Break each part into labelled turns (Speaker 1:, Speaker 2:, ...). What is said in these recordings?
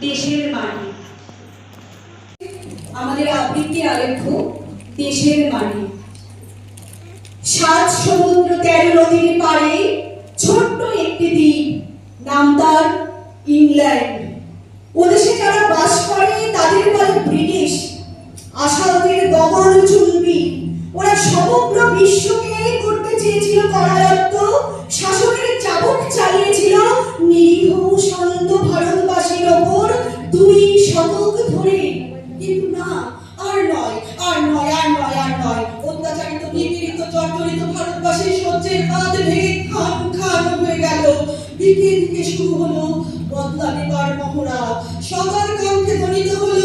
Speaker 1: দেশের মাটি
Speaker 2: আমাদের আবৃত্তি আলেখ্য দেশের মাটি সাত সমুদ্র তেরো নদীর পারে ছোট্ট একটি দ্বীপ, নাম তার ইংল্যান্ড। ওদেশে যারা বাস করে, তাদের বলে ব্রিটিশ। আশা ওদের গগন চুম্বি। ওরা সমগ্র বিশ্বকে করতে চেয়েছিল করায়ত্ত, শাসন ভারতবাসীর সহ্যের কাঁধ ভেঙে খান খান হয়ে গেল। দিকে দিকে শুরু হলো বদলা নেবার মহড়া। সবার ধ্বনিত হলো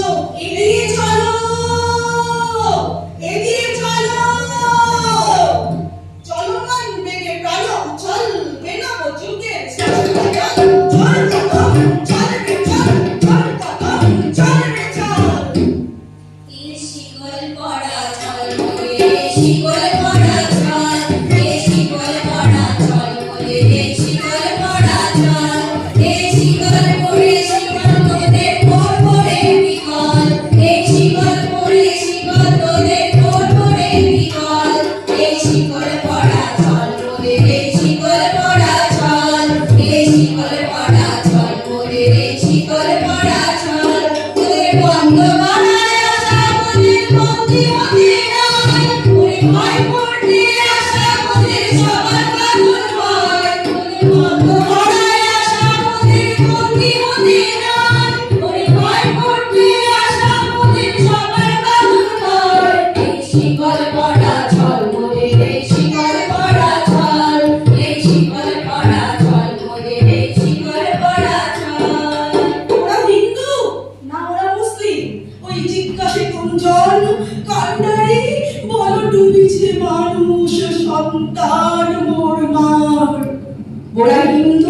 Speaker 2: সন্তান মোর মার ওরা হিন্দু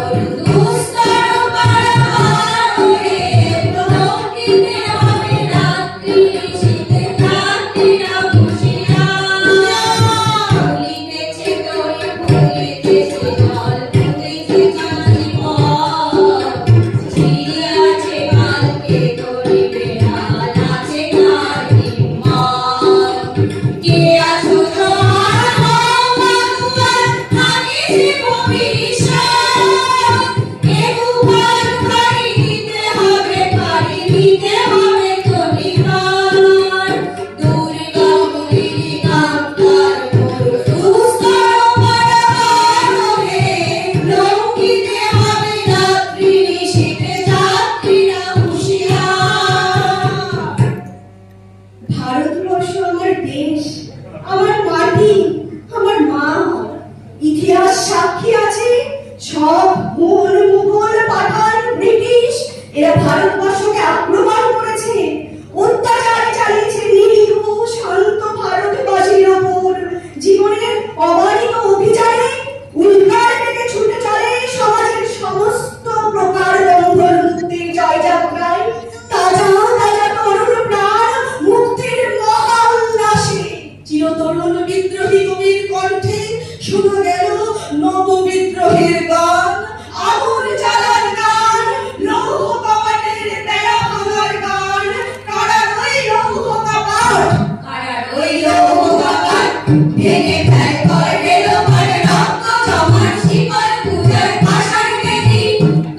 Speaker 2: will be. শোনা গেল নববিদ্রোহের গান। আগুন জ্বালার গান, লৌহ কপাটের বেড়া ভাঙার গান। কারার
Speaker 3: ওই লৌহ কপাট, কারার ওই লৌহ কপাট ভেঙে ফেল করে গেল মানে রক্ত জমার শিকল পূজার
Speaker 2: ভাষার বেদি,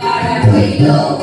Speaker 2: কারার ওই লৌহ